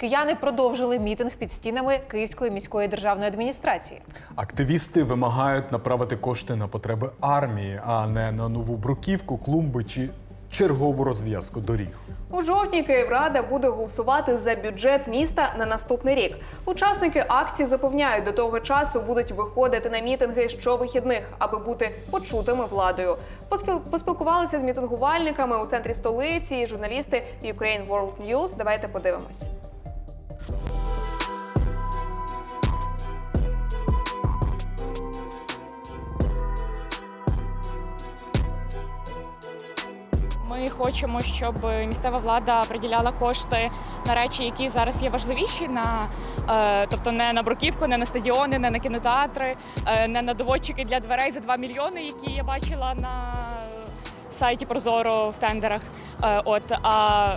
Кияни продовжили мітинг під стінами Київської міської державної адміністрації. Активісти вимагають направити кошти на потреби армії, а не на нову бруківку, клумби чи чергову розв'язку доріг. У жовтні Київрада буде голосувати за бюджет міста на наступний рік. Учасники акції запевняють, до того часу будуть виходити на мітинги щовихідних, аби бути почутими владою. Поскіл- Поспілкувалися з мітингувальниками у центрі столиці і журналісти Ukraine World News. Давайте подивимось. Ми хочемо, щоб місцева влада приділяла кошти на речі, які зараз є важливіші, на е, тобто не на бруківку, не на стадіони, не на кінотеатри, е, не на доводчики для дверей за 2 мільйони, які я бачила на сайті Прозоро в тендерах. Е, от а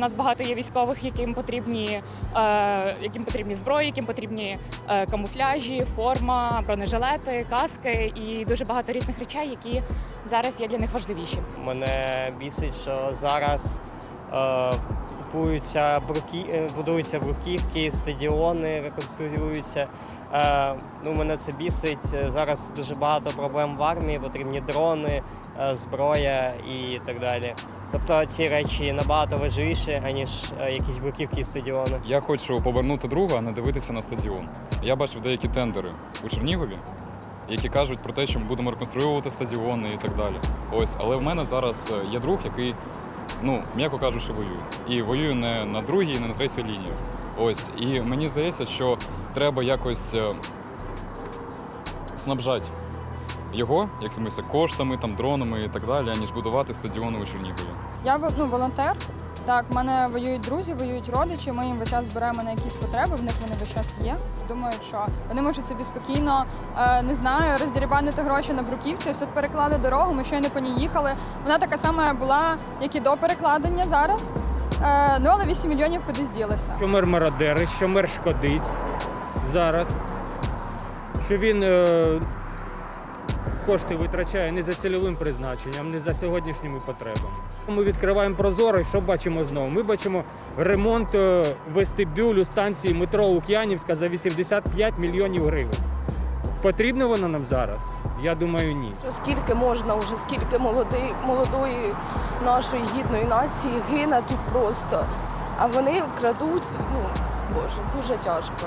нас багато є військових, яким потрібні, е, яким потрібні зброї, яким потрібні е, камуфляжі, форма, бронежилети, каски і дуже багато різних речей, які зараз є для них важливіші. Мене бісить, що зараз е, купуються бруки, е, будуються бруківки, стадіони реконструюються. Е, ну, мене це бісить. Зараз дуже багато проблем в армії, потрібні дрони, е, зброя і так далі. Тобто ці речі набагато важливіші, аніж е, якісь бруківки і стадіони. Я хочу повернути друга, а не дивитися на стадіон. Я бачив деякі тендери у Чернігові, які кажуть про те, що ми будемо реконструювати стадіони і так далі. Ось, але в мене зараз е, є друг, який, ну, м'яко кажучи, воює. І воює не на другій, не на третій лінії. Ось. І мені здається, що треба якось е, снабжати його якимись коштами, там, дронами і так далі, аніж будувати стадіони у Чернігові. Я ну, волонтер. Так, в мене воюють друзі, воюють родичі. Ми їм весь час зберемо на якісь потреби. В них вони весь час є. Думають, що вони можуть собі спокійно, е, не знаю, роздірібанити гроші на бруківці. Ось тут переклали дорогу. Ми щойно по ній їхали. Вона така сама була, як і до перекладення зараз. Е, ну але 8 мільйонів кудись ділося. що мер мародери, що мер шкодить зараз, що він е, кошти витрачає не за цільовим призначенням, не за сьогоднішніми потребами. Ми відкриваємо прозоро, і що бачимо знову? Ми бачимо ремонт е, вестибюлю станції метро Лук'янівська за 85 мільйонів гривень. Потрібно воно нам зараз? Я думаю, ні. Скільки можна вже, скільки молодої, молодої нашої гідної нації гине тут просто. А вони крадуть, ну боже, дуже тяжко.